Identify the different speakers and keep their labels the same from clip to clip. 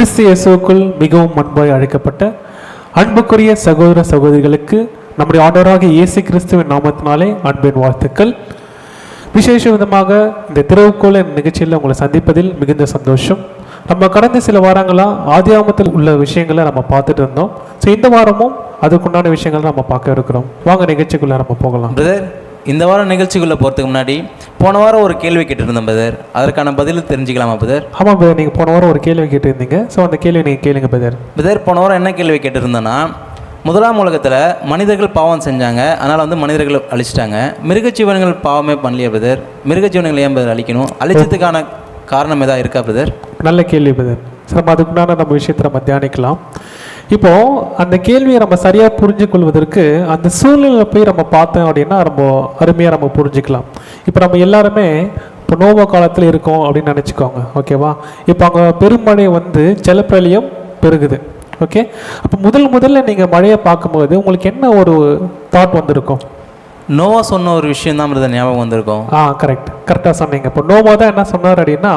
Speaker 1: கிறிஸ்து இயேசுக்குள் மிகவும் அன்பாய் அழைக்கப்பட்ட அன்புக்குரிய சகோதர சகோதரிகளுக்கு நம்முடைய ஆண்டவராக இயேசு கிறிஸ்துவின் நாமத்தினாலே அன்பின் வாழ்த்துக்கள். விசேஷ விதமாக இந்த திறவுகோல் நிகழ்ச்சியில் உங்களை சந்திப்பதில் மிகுந்த சந்தோஷம். நம்ம கடந்த சில வாரங்களாக ஆதியாமத்தில் உள்ள விஷயங்களை நம்ம பார்த்துட்டு இருந்தோம். ஸோ இந்த வாரமும் அதுக்குண்டான விஷயங்களை நம்ம பார்க்க இருக்கிறோம். வாங்க நிகழ்ச்சிக்குள்ள நம்ம போகலாம்.
Speaker 2: பிரதர் இந்த வாரம் நிகழ்ச்சிக்குள்ளே போகிறதுக்கு முன்னாடி போன வாரம் ஒரு கேள்வி கேட்டிருந்தேன் பிரதர் அதற்கான பதில் தெரிஞ்சுக்கலாமா பிரதர்
Speaker 1: ஆமாம் பிரதர் நீங்கள் போன வாரம் ஒரு கேள்வி கேட்டிருந்தீங்க. ஸோ அந்த கேள்வி நீங்கள் கேளுங்க பிரதர்
Speaker 2: பிரதர் போன வாரம் என்ன கேள்வி கேட்டிருந்தேன்னா முதலாம் உலகத்தில் மனிதர்கள் பாவம் செஞ்சாங்க. அதனால் வந்து மனிதர்கள் அழிச்சிட்டாங்க. மிருகஜீவனங்கள் பாவமே பண்ணலையே பிரதர் மிருகஜீவனங்களை ஏன் பிரதர் அழிக்கணும்? அழிச்சதுக்கான காரணம் எதாவது இருக்கா பிரதர்
Speaker 1: நல்ல கேள்வி பிரதர் சரி அதுக்குண்டான நம்ம விஷயத்தை நம்ம தியானிக்கலாம். இப்போ அந்த கேள்வியை நம்ம சரியாக புரிஞ்சு கொள்வதற்கு அந்த சூழ்நிலை போய் நம்ம பார்த்தோம் அப்படின்னா ரொம்ப அருமையாக நம்ம புரிஞ்சுக்கலாம். இப்போ நம்ம எல்லாருமே இப்போ நோவ காலத்தில் இருக்கோம் அப்படின்னு நினச்சிக்கோங்க ஓகேவா இப்போ அங்கே பெருமழை வந்து ஜலப்பிரளயம் பெருகுது ஓகே அப்போ முதல் முதல்ல நீங்கள் மழையை பார்க்கும்போது உங்களுக்கு என்ன ஒரு தாட் வந்திருக்கும்?
Speaker 2: நோவா சொன்ன ஒரு விஷயம் தான் பிரதர் ஞாபகம் வந்திருக்கும்.
Speaker 1: ஆ கரெக்ட் கரெக்டாக சொன்னீங்க. இப்போ நோவா தான் என்ன சொன்னார் அப்படின்னா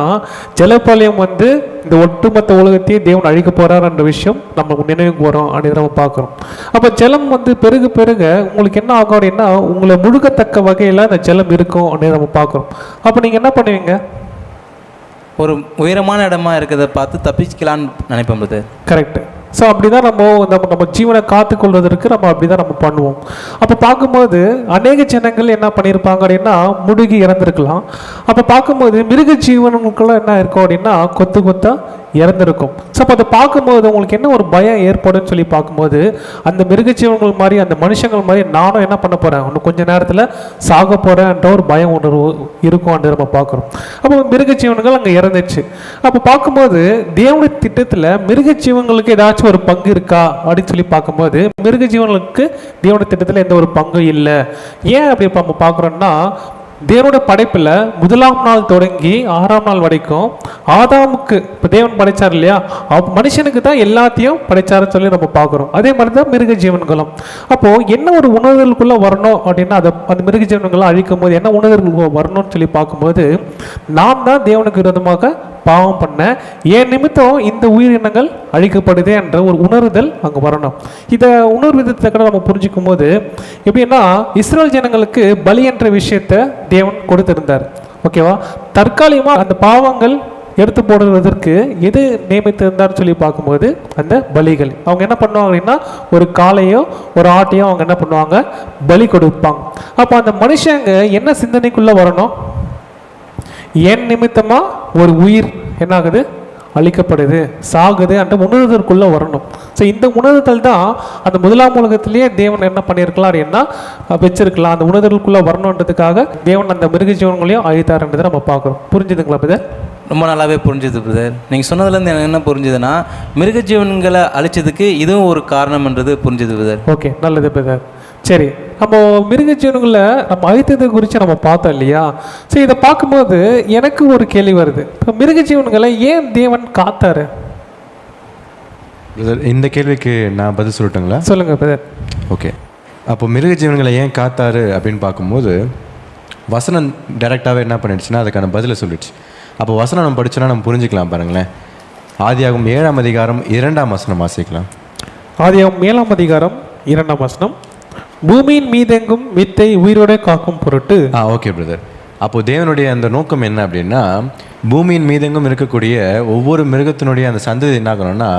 Speaker 1: ஜலப்பாளையம் வந்து இந்த ஒட்டுமொத்த உலகத்தையும் தேவன் அழிக்க போறாருன்ற விஷயம் நம்ம நினைவுக்கு வரோம் அப்படின்னு நம்ம பார்க்குறோம். அப்போ ஜலம் வந்து பெருக பெருக உங்களுக்கு என்ன ஆகும் அப்படின்னா உங்களை முழுகத்தக்க வகையில் அந்த ஜலம் இருக்கும் அப்படின்னு நம்ம பார்க்குறோம். அப்போ நீங்கள் என்ன பண்ணுவீங்க?
Speaker 2: ஒரு உயரமான இடமா இருக்கிறத பார்த்து தப்பிக்கலான்னு நினைப்பேன் பிரதர்.
Speaker 1: கரெக்ட் ஸோ அப்படி தான் நம்ம நம்ம நம்ம ஜீவனை காத்துக்கொள்வதற்கு நம்ம அப்படி தான் நம்ம பண்ணுவோம். அப்போ பார்க்கும்போது அநேக ஜனங்கள் என்ன பண்ணியிருப்பாங்க அப்படின்னா முழுகி இறந்துருக்கலாம். அப்போ பார்க்கும்போது மிருக ஜீவனுக்குள்ள என்ன இருக்கும் அப்படின்னா கொத்து கொத்தா இறந்துருக்கும். ஸோ அப்போ அதை பார்க்கும்போது உங்களுக்கு என்ன ஒரு பயம் ஏற்படும் சொல்லி பார்க்கும்போது அந்த மிருகஜீவன்கள் மாதிரி அந்த மனுஷங்கள் மாதிரி நானும் என்ன பண்ண போகிறேன் இன்னும் கொஞ்ச நேரத்தில் சாக போகிறேன்ற ஒரு பயம் உணர்வு இருக்கும்னு நம்ம பார்க்குறோம். அப்போ மிருகஜீவன்கள் அங்கே இறந்துச்சு அப்போ பார்க்கும்போது தேவனுடைய திட்டத்தில் மிருகஜீவன்களுக்கு ஏதாச்சும் ஒரு பங்கு இருக்கா? அப்படின்னு சொல்லி பார்க்கும்போது மிருகஜீவன்களுக்கு தேவனுடைய திட்டத்தில் எந்த ஒரு பங்கும் இல்லை. ஏன் அப்படி இப்போ நம்ம பார்க்குறோம்னா தேவனோட படைப்பில் முதலாம் நாள் தொடங்கி ஆறாம் நாள் வரைக்கும் ஆதாமுக்கு இப்போ தேவன் படைச்சார் இல்லையா? மனுஷனுக்கு தான் எல்லாத்தையும் படைச்சாருன்னு சொல்லி நம்ம பார்க்குறோம். அதே மாதிரி தான் மிருக ஜீவன்களும் அப்போது என்ன ஒரு உணர்தலுக்குள்ளே வரணும் அப்படின்னா அதை அந்த மிருக ஜீவன்களை அழிக்கும் போது என்ன உணர்தல் வரணும்னு சொல்லி பார்க்கும்போது நாம் தான் தேவனுக்கு விரோதமாக பாவம் பண்ண. ஏன் நிமித்தம் இந்த உயிரினங்கள் அழிக்கப்படுதே என்ற ஒரு உணர்தல் அங்கே வரணும். இதை உணர்விதத்தை கூட நம்ம புரிஞ்சுக்கும் போது எப்படின்னா இஸ்ரேல் ஜனங்களுக்கு பலி என்ற விஷயத்தை தேவன் கொடுத்திருந்தார். ஓகேவா? தற்காலிகமாக அந்த பாவங்கள் எடுத்து போடுவதற்கு எது நியமித்திருந்தார்னு சொல்லி பார்க்கும்போது அந்த பலிகள். அவங்க என்ன பண்ணுவாங்க அப்படின்னா ஒரு காலையோ ஒரு ஆட்டையோ அவங்க என்ன பண்ணுவாங்க? பலி கொடுப்பாங்க. அப்போ அந்த மனுஷங்க என்ன சிந்தனைக்குள்ளே வரணும்? என் நிமித்தமா ஒரு உயிர் என்ன ஆகுது அழிக்கப்படுது சாகுது அந்த உணர்தலுக்குள்ள வரணும். ஸோ இந்த உணர்தல் தான் அந்த முதலாம் உலகத்திலேயே தேவன் என்ன பண்ணியிருக்கலாம் அப்படின்னா அஹ், வச்சிருக்கலாம். அந்த உணர்தலுக்குள்ள வரணுன்றதுக்காக தேவன் அந்த மிருக ஜீவன்களையும் அழித்தாருன்றதை நம்ம பார்க்குறோம். புரிஞ்சுதுங்களா பிரதர்
Speaker 2: ரொம்ப நல்லாவே புரிஞ்சுது பிரதர் நீங்கள் சொன்னதுலேருந்து எனக்கு என்ன புரிஞ்சுதுன்னா மிருகஜீவன்களை அழிச்சதுக்கு இதுவும் ஒரு காரணம்ன்றது புரிஞ்சுது பிரதர்
Speaker 1: ஓகே நல்லது பிரதர் சரி நம்ம மிருக ஜீவன்களை நம்ம அழித்ததை குறித்து நம்ம பார்த்தோம் இல்லையா? சரி இதை பார்க்கும்போது எனக்கு ஒரு கேள்வி வருது. இப்போ மிருக ஜீவன்களை ஏன் தேவன் காத்தாரு?
Speaker 3: இந்த கேள்விக்கு நான் பதில் சொல்லட்டுங்களா?
Speaker 1: சொல்லுங்க பிரதர்.
Speaker 3: ஓகே. அப்போ மிருக ஜீவன்களை ஏன் காத்தாரு அப்படின்னு பார்க்கும்போது வசனம் டைரெக்டாகவே என்ன பண்ணிடுச்சுன்னா அதுக்கான பதிலை சொல்லிடுச்சு. அப்போ வசனம் நம்ம படிச்சோன்னா நம்ம புரிஞ்சுக்கலாம் பாருங்களேன். ஆதியாகும் ஏழாம் அதிகாரம் இரண்டாம் வசனம் வாசிக்கலாம்.
Speaker 1: ஆதியாகமம் ஏழாம் அதிகாரம் இரண்டாம் வசனம். பூமியின் மீதெங்கும் வித்தை உயிரோட காக்கும் பொருட்டு
Speaker 3: ஆ ஓகே பிரதர் அப்போது தேவனுடைய அந்த நோக்கம் என்ன அப்படின்னா பூமியின் மீதெங்கும் இருக்கக்கூடிய ஒவ்வொரு மிருகத்தினுடைய அந்த சந்ததி என்ன ஆகணும்னா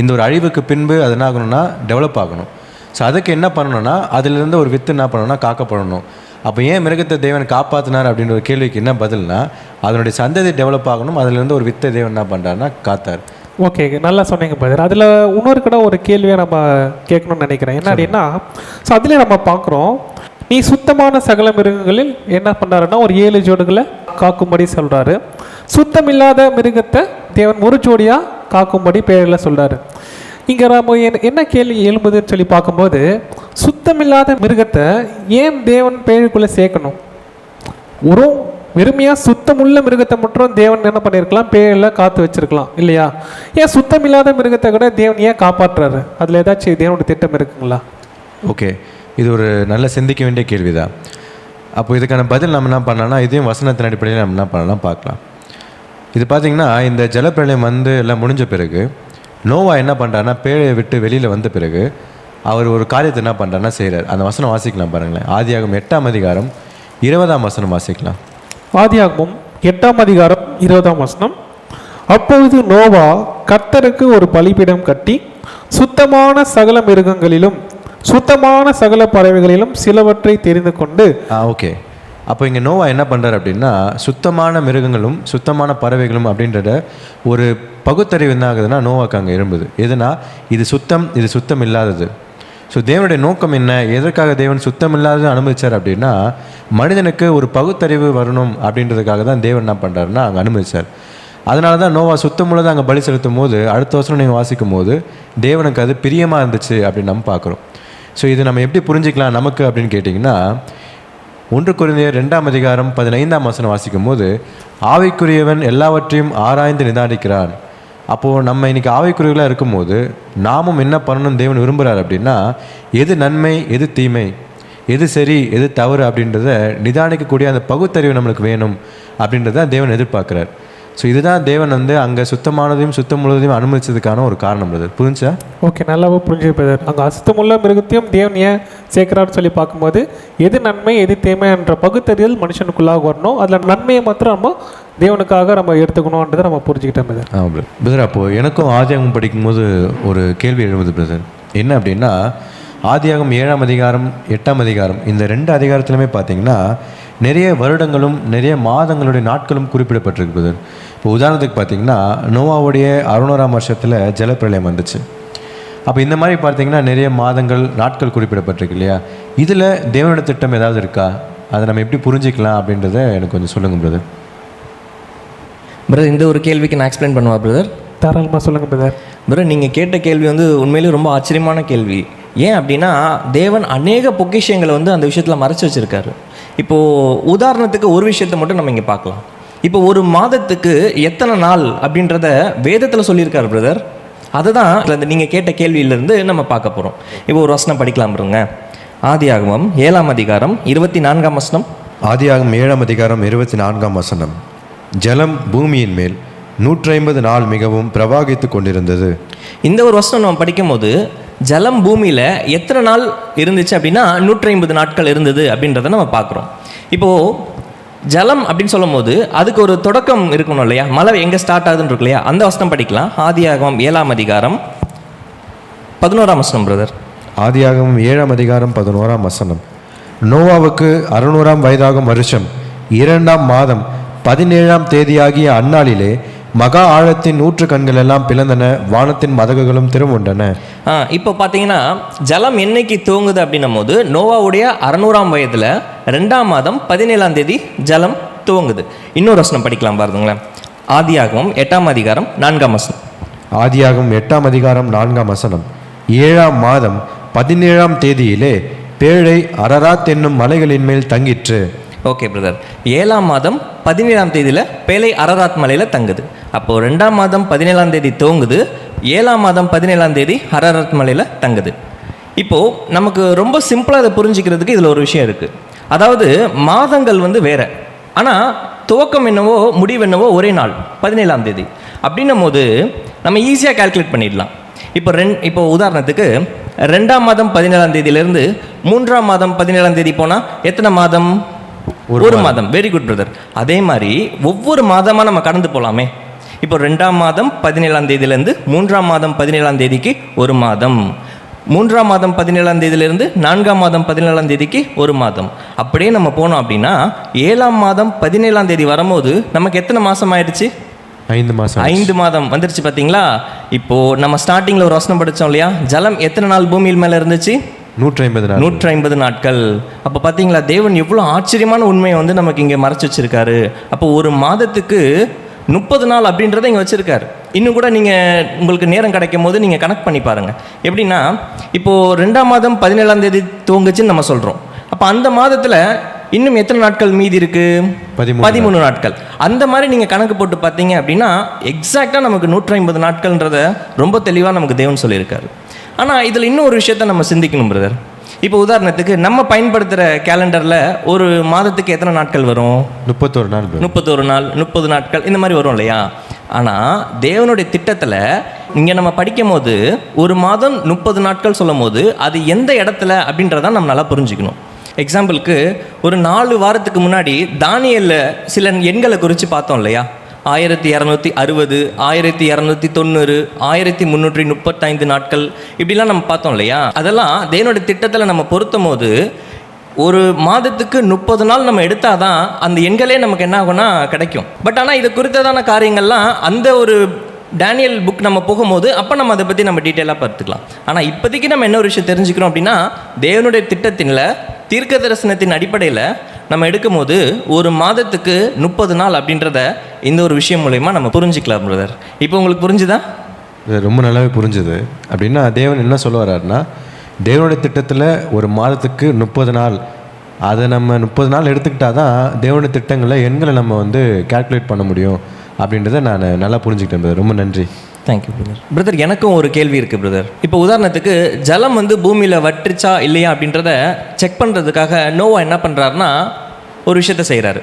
Speaker 3: இந்த ஒரு அழிவுக்கு பின்பு அது என்ன ஆகணும்னா டெவலப் ஆகணும். ஸோ அதுக்கு என்ன பண்ணணும்னா அதிலிருந்து ஒரு வித்து என்ன பண்ணணும்னா காக்கப்படணும். அப்போ ஏன் மிருகத்தை தேவன் காப்பாற்றினார் அப்படின்ற ஒரு கேள்விக்கு என்ன பதில்னா அதனுடைய சந்ததி டெவலப் ஆகணும் அதிலிருந்து ஒரு வித்தை தேவன் என்ன பண்ணுறாருன்னா காத்தார்.
Speaker 1: ஓகே நல்லா சொன்னீங்க பதில் அதில் இன்னொரு கூட ஒரு கேள்வியை நம்ம கேட்கணும்னு நினைக்கிறேன். என்ன அப்படின்னா ஸோ அதிலே நம்ம பார்க்குறோம். நீ சுத்தமான சகல மிருகங்களில் என்ன பண்ணாருன்னா ஒரு ஏழு ஜோடுகளை காக்கும்படி சொல்கிறாரு சுத்தமில்லாத மிருகத்தை தேவன் ஒரு ஜோடியாக காக்கும்படி பேரில் சொல்கிறாரு இங்கே நம்ம என்ன- என்ன கேள்வி எழும்புதுன்னு சொல்லி பார்க்கும்போது சுத்தமில்லாத மிருகத்தை ஏன் தேவன் பேருக்குள்ளே சேர்க்கணும்? ஒரு வெறுமையாக சுத்தமுள்ள மிருகத்தை மட்டும் தேவன் என்ன பண்ணியிருக்கலாம் பேரில் காத்து வச்சிருக்கலாம் இல்லையா? ஏன் சுத்தமில்லாத மிருகத்தை கூட தேவன் ஏன் காப்பாற்றுறாரு? அதில் ஏதாச்சும் தேவனுடைய திட்டம் இருக்குங்களா?
Speaker 3: ஓகே. இது ஒரு நல்ல சிந்திக்க வேண்டிய கேள்விதான். அப்போ இதுக்கான பதில் நம்ம என்ன பண்ணலாம்னா இதையும் வசனத்தின் அடிப்படையில் நம்ம என்ன பண்ணலாம் பார்க்கலாம். இது பார்த்தீங்கன்னா இந்த ஜலப்பிரளயம் வந்து எல்லாம் முடிஞ்ச பிறகு நோவா என்ன பண்ணுறாருன்னா பேழையை விட்டு வெளியில் வந்த பிறகு அவர் ஒரு காரியத்தை என்ன பண்ணுறாருன்னா செய்கிறார் அந்த வசனம் வாசிக்கலாம் பாருங்களேன். ஆதியாகும் எட்டாம் அதிகாரம் இருபதாம் வசனம் வாசிக்கலாம்.
Speaker 1: ஆதியாகமும் எட்டாம் அதிகாரம் இருபதாம் வசனம். அப்பொழுது நோவா கர்த்தருக்கு ஒரு பலிப்பிடம் கட்டி சுத்தமான சகல மிருகங்களிலும் சுத்தமான சகல பறவைகளிலும் சிலவற்றை தெரிந்து கொண்டு
Speaker 3: ஓகே. அப்போ இங்கே நோவா என்ன பண்ணுறாரு அப்படின்னா சுத்தமான மிருகங்களும் சுத்தமான பறவைகளும் அப்படின்றத ஒரு பகுத்தறிவு என்ன ஆகுதுன்னா நோவாக்கு அங்கே எழும்புது எதுனா இது சுத்தம் இது சுத்தம் இல்லாதது. ஸோ தேவனுடைய நோக்கம் என்ன? எதற்காக தேவன் சுத்தம் இல்லாதது அனுமதிச்சார் அப்படின்னா மனிதனுக்கு ஒரு பகுத்தறிவு வரணும் அப்படின்றதுக்காக தான் தேவன் என்ன பண்ணுறாருன்னா அங்கே அனுமதிச்சார். அதனால தான் நோவா சுத்தமுள்ளதை அங்கே பலி செலுத்தும் போது அடுத்த வருஷம் நீங்கள் வாசிக்கும் போது தேவனுக்கு அது பிரியமாக இருந்துச்சு அப்படின்னு நம்ம பார்க்குறோம். ஸோ இது நம்ம எப்படி புரிஞ்சுக்கலாம் நமக்கு அப்படின்னு கேட்டிங்கன்னா ஒன்று குறைந்த ரெண்டாம் அதிகாரம் பதினைந்தாம் வசனம் வாசிக்கும் போது ஆவிக்குரியவன் எல்லாவற்றையும் ஆராய்ந்து நிதானிக்கிறான். அப்போது நம்ம இன்றைக்கி ஆவிக்குரியவர்களாக இருக்கும்போது நாமும் என்ன பண்ணணும் தேவன் விரும்புகிறார் அப்படின்னா எது நன்மை எது தீமை எது சரி எது தவறு அப்படின்றத நிதானிக்கக்கூடிய அந்த பகுத்தறிவு நம்மளுக்கு வேணும் அப்படின்றத தேவன் எதிர்பார்க்குறார். ஸோ இதுதான் தேவன் வந்து அங்கே சுத்தமானதையும் சுத்தமுள்ளதையும் அனுமதிச்சதுக்கான ஒரு காரணம் பிரதர் புரிஞ்சா
Speaker 1: ஓகே நல்லாவே புரிஞ்சுப்பது அங்கே அசுத்தமுள்ள மிருகத்தையும் தேவன் ஏன் சேர்க்கிறான்னு சொல்லி பார்க்கும்போது எது நன்மை எது தீமை என்ற பகுத்தறிதல் மனுஷனுக்குள்ளாக வரணும். அதில் நன்மையை மாத்திரம் நம்ம தேவனுக்காக நம்ம எடுத்துக்கணுன்றதை நம்ம புரிஞ்சுக்கிட்டோம் பிரதர்
Speaker 3: ஆ பிரதர் அப்போது எனக்கும் ஆதியாகம் படிக்கும்போது ஒரு கேள்வி எழுபது பிரதர் என்ன அப்படின்னா ஆதியாகம் ஏழாம் அதிகாரம் எட்டாம் அதிகாரம் இந்த ரெண்டு அதிகாரத்துலையுமே பார்த்தீங்கன்னா நிறைய வருடங்களும் நிறைய மாதங்களுடைய நாட்களும் குறிப்பிடப்பட்டிருக்கு பிரதர் இப்போ உதாரணத்துக்கு பார்த்தீங்கன்னா நோவாவுடைய அறுநூறாம் வருஷத்தில் ஜலப்பிரளயம் வந்துச்சு. அப்போ இந்த மாதிரி பார்த்தீங்கன்னா நிறைய மாதங்கள் நாட்கள் குறிப்பிடப்பட்டிருக்கு இல்லையா? இதில் தேவனோட திட்டம் ஏதாவது இருக்கா? அதை நம்ம எப்படி புரிஞ்சிக்கலாம் அப்படின்றத எனக்கு கொஞ்சம் சொல்லுங்கள் பிரதர்
Speaker 4: பிரதர் இந்த ஒரு கேள்விக்கு நான் எக்ஸ்பிளைன் பண்ணுவா பிரதர்
Speaker 1: தாராளமாக சொல்லுங்கள் பிரதர்
Speaker 4: பிரதர் நீங்கள் கேட்ட கேள்வி வந்து உண்மையிலேயே ரொம்ப ஆச்சரியமான கேள்வி. ஏன் அப்படின்னா தேவன் அநேக பொக்கிஷங்களை வந்து அந்த விஷயத்தில் மறைச்சு வச்சுருக்காரு. இப்போது உதாரணத்துக்கு ஒரு விஷயத்தை மட்டும் நம்ம இங்கே பார்க்கலாம். இப்போ ஒரு மாதத்துக்கு எத்தனை நாள் அப்படின்றத வேதத்தில் சொல்லியிருக்காரு பிரதர் அதுதான் இந்த நீங்கள் கேட்ட கேள்வியிலேருந்து நம்ம பார்க்க போகிறோம் இப்போ ஒரு வசனம் படிக்கலாம் பாருங்க ஆதியாகமம் ஏழாம் அதிகாரம் இருபத்தி நான்காம் வசனம்.
Speaker 3: ஆதியாகம் ஏழாம் அதிகாரம் இருபத்தி நான்காம் வசனம். ஜலம் பூமியின் மேல் நூற்றி ஐம்பது நாள் மிகவும் பிரவாகித்து கொண்டிருந்தது.
Speaker 4: இந்த ஒரு வசனம் நம்ம படிக்கும்போது ஜலம் பூமியில் எத்தனை நாள் இருந்துச்சு அப்படின்னா நூற்றி ஐம்பது நாட்கள் இருந்தது அப்படின்றத நம்ம பார்க்குறோம். இப்போது ஜலம் அப்படின்னு சொல்லும்போது அதுக்கு ஒரு தொடக்கம் இருக்கணும் இல்லையா? மழை எங்கே ஸ்டார்ட் ஆகுதுன்னு இருக்கு இல்லையா? அந்த வசனம் படிக்கலாம். ஆதியாகமம் ஏழாம் அதிகாரம் பதினோராம் வசனம் பிரதர்
Speaker 3: ஆதியாகமம் ஏழாம் அதிகாரம் பதினோராம் வசனம். நோவாவுக்கு அறுநூறாம் வயதாகும் வருஷம் இரண்டாம் மாதம் பதினேழாம் தேதியாகிய அந்நாளிலே மகா ஆழத்தின் நூற்று கண்கள் எல்லாம் பிளந்தன வானத்தின் மதகுகளும் திருமுண்டன
Speaker 4: ஆ இப்போ பார்த்தீங்கன்னா ஜலம் என்னைக்கு துவங்குது அப்படின்னும் போது நோவாவுடைய அறநூறாம் வயதில் ரெண்டாம் மாதம் பதினேழாம் தேதி ஜலம் துவங்குது இன்னொரு வசனம் படிக்கலாம் பாருங்களேன். ஆதியாகமம் எட்டாம் அதிகாரம் நான்காம் வசனம்.
Speaker 3: ஆதியாகம் எட்டாம் அதிகாரம் நான்காம் வசனம். ஏழாம் மாதம் பதினேழாம் தேதியிலே பேழை அரராத் என்னும் மலைகளின் மேல் தங்கிற்று.
Speaker 4: ஓகே பிரதர் ஏழாம் மாதம் பதினேழாம் தேதியில் பேலை அரராத் மலையில் தங்குது. அப்போது ரெண்டாம் மாதம் பதினேழாம் தேதி தோங்குது ஏழாம் மாதம் பதினேழாம் தேதி அரராத் மலையில் தங்குது. இப்போது நமக்கு ரொம்ப சிம்பிளாக அதை புரிஞ்சுக்கிறதுக்கு இதில் ஒரு விஷயம் இருக்குது அதாவது மாதங்கள் வந்து வேறு. ஆனால் துவக்கம் என்னவோ முடிவு என்னவோ ஒரே நாள் பதினேழாம் தேதி. அப்படின்னும் போது நம்ம ஈஸியாக கால்குலேட் பண்ணிடலாம். இப்போ ரெண் இப்போ உதாரணத்துக்கு ரெண்டாம் மாதம் பதினேழாம் தேதியிலேருந்து மூன்றாம் மாதம் பதினேழாம் தேதி போனால் எத்தனை மாதம்? ஒரு மாதம். வெரி குட் பிரதர் அதே மாதிரி ஒவ்வொரு மாதமாக நம்ம கடந்து போகலாமே இப்போ ரெண்டாம் மாதம் பதினேழாம் தேதியிலேருந்து மூன்றாம் மாதம் பதினேழாம் தேதிக்கு ஒரு மாதம். மூன்றாம் மாதம் பதினேழாம் தேதியிலேருந்து நான்காம் மாதம் பதினேழாம் தேதிக்கு ஒரு மாதம். அப்படியே நம்ம போனோம் அப்படின்னா ஏழாம் மாதம் பதினேழாம் தேதி வரும்போது நமக்கு எத்தனை மாதம் ஆயிடுச்சு?
Speaker 3: ஐந்து மாதம்
Speaker 4: ஐந்து மாதம். வந்துருச்சு பார்த்தீங்களா இப்போ நம்ம ஸ்டார்டிங்கில் ஒரு வசனம் படித்தோம் இல்லையா? ஜலம் எத்தனை நாள் பூமியில் மேலே இருந்துச்சு?
Speaker 3: நூற்றி ஐம்பது நாள்
Speaker 4: நூற்றி ஐம்பது நாட்கள். அப்போ பார்த்தீங்களா தேவன் எவ்வளோ ஆச்சரியமான உண்மையை வந்து நமக்கு இங்கே மறைச்சு வச்சிருக்காரு. அப்போ ஒரு மாதத்துக்கு முப்பது நாள் அப்படின்றத இங்கே வச்சிருக்காரு. இன்னும் கூட நீங்கள் உங்களுக்கு நேரம் கிடைக்கும் போது நீங்கள் கனெக்ட் பண்ணி பாருங்கள் எப்படின்னா இப்போது ரெண்டாம் மாதம் பதினேழாம் தேதி துவங்குச்சுன்னு நம்ம சொல்கிறோம் அப்போ அந்த மாதத்தில் இன்னும் எத்தனை நாட்கள் மீதி இருக்கு?
Speaker 3: பதிமூணு
Speaker 4: பதிமூணு நாட்கள். அந்த மாதிரி நீங்கள் கணக்கு போட்டு பார்த்தீங்க அப்படின்னா எக்ஸாக்டாக நமக்கு நூற்றி ஐம்பது நாட்கள்ன்றத ரொம்ப தெளிவாக நமக்கு தேவன் சொல்லியிருக்காரு. ஆனால் இதில் இன்னும் ஒரு விஷயத்த நம்ம சிந்திக்கணும் பிரதர் இப்போ உதாரணத்துக்கு நம்ம பயன்படுத்துகிற கேலண்டரில் ஒரு மாதத்துக்கு எத்தனை நாட்கள் வரும்?
Speaker 3: முப்பத்தோரு நாள்.
Speaker 4: முப்பத்தொரு நாள் முப்பது நாட்கள் இந்த மாதிரி வரும் இல்லையா? ஆனால் தேவனுடைய திட்டத்தில் இங்கே நம்ம படிக்கும் போது ஒரு மாதம் முப்பது நாட்கள் சொல்லும் போது அது எந்த இடத்துல அப்படின்றத நம்ம நல்லா புரிஞ்சுக்கணும். எக்ஸாம்பிளுக்கு ஒரு நாலு வாரத்துக்கு முன்னாடி தானியல்ல சில எண்களை குறித்து பார்த்தோம் இல்லையா? ஆயிரத்தி இரநூத்தி அறுபது ஆயிரத்தி இரநூத்தி தொண்ணூறு ஆயிரத்தி முந்நூற்றி முப்பத்தைந்து நாட்கள். இப்படிலாம் நம்ம பார்த்தோம் இல்லையா? அதெல்லாம் தேவனுடைய திட்டத்தில் நம்ம பொருத்தும் போது ஒரு மாதத்துக்கு முப்பது நாள் நம்ம எடுத்தால் தான் அந்த எண்களே நமக்கு என்ன ஆகும்னா கிடைக்கும். பட் ஆனால் இது குறித்ததான காரியங்கள்லாம் அந்த ஒரு டேனியல் புக் நம்ம போகும்போது அப்போ நம்ம அதை பற்றி நம்ம டீட்டெயிலாக பார்த்துக்கலாம். ஆனால் இப்போதைக்கு நம்ம என்ன ஒரு விஷயம் தெரிஞ்சுக்கிறோம் அப்படின்னா தேவனுடைய திட்டத்தினில் தீர்க்க தரிசனத்தின் அடிப்படையில் நம்ம எடுக்கும்போது ஒரு மாதத்துக்கு முப்பது நாள் அப்படின்றத இந்த ஒரு விஷயம் மூலயமா நம்ம புரிஞ்சுக்கலாம் பிரதர் இப்போ உங்களுக்கு புரிஞ்சுதா?
Speaker 3: ரொம்ப நல்லாவே புரிஞ்சுது. அப்படின்னா தேவன் என்ன சொல்ல வர்றாருன்னா தேவனுடைய திட்டத்தில் ஒரு மாதத்துக்கு முப்பது நாள். அதை நம்ம முப்பது நாள் எடுத்துக்கிட்டா தான் தேவனுடைய திட்டங்களை எண்களை நம்ம வந்து கால்குலேட் பண்ண முடியும். அப்படின்றத நான் நல்லா புரிஞ்சுக்கிட்டேன் ரொம்ப நன்றி.
Speaker 4: தேங்க்யூ பிரதர் பிரதர் எனக்கும் ஒரு கேள்வி இருக்குது பிரதர் இப்போ உதாரணத்துக்கு ஜலம் வந்து பூமியில் வற்றிச்சா இல்லையா அப்படின்றத செக் பண்ணுறதுக்காக நோவா என்ன பண்ணுறாருன்னா ஒரு விஷயத்த செய்கிறாரு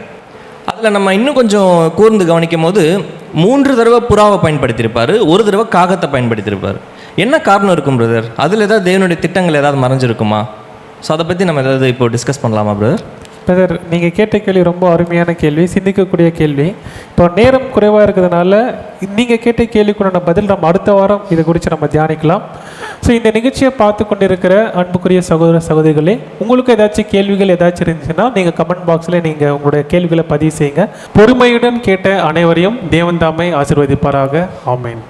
Speaker 4: அதில் நம்ம இன்னும் கொஞ்சம் கூர்ந்து கவனிக்கும் போது மூன்று தடவை புறாவை பயன்படுத்தியிருப்பார் ஒரு தடவை காகத்தை பயன்படுத்தியிருப்பார். என்ன காரணம் இருக்கும் பிரதர் அதில் ஏதாவது தேவனுடைய திட்டங்கள் ஏதாவது மறைஞ்சிருக்குமா? ஸோ அதை பற்றி நம்ம ஏதாவது இப்போ டிஸ்கஸ் பண்ணலாமா பிரதர்
Speaker 1: பிரதர் நீங்கள் கேட்ட கேள்வி ரொம்ப அருமையான கேள்வி சிந்திக்கக்கூடிய கேள்வி. இப்போ நேரம் குறைவாக இருக்கிறதுனால நீங்கள் கேட்ட கேள்விக்குண்டான பதில் நம்ம அடுத்த வாரம் இதை குறித்து நம்ம தியானிக்கலாம். ஸோ இந்த நிகழ்ச்சியை பார்த்து கொண்டிருக்கிற அன்புக்குரிய சகோதர சகோதரிகளே உங்களுக்கு ஏதாச்சும் கேள்விகள் ஏதாச்சும் இருந்துச்சுன்னா நீங்கள் கமெண்ட் பாக்ஸில் நீங்கள் உங்களுடைய கேள்விகளை பதிவு செய்யுங்க. பொறுமையுடன் கேட்ட அனைவரையும் தேவன் தாமே ஆசிர்வதிப்பாராக. ஆமேன்.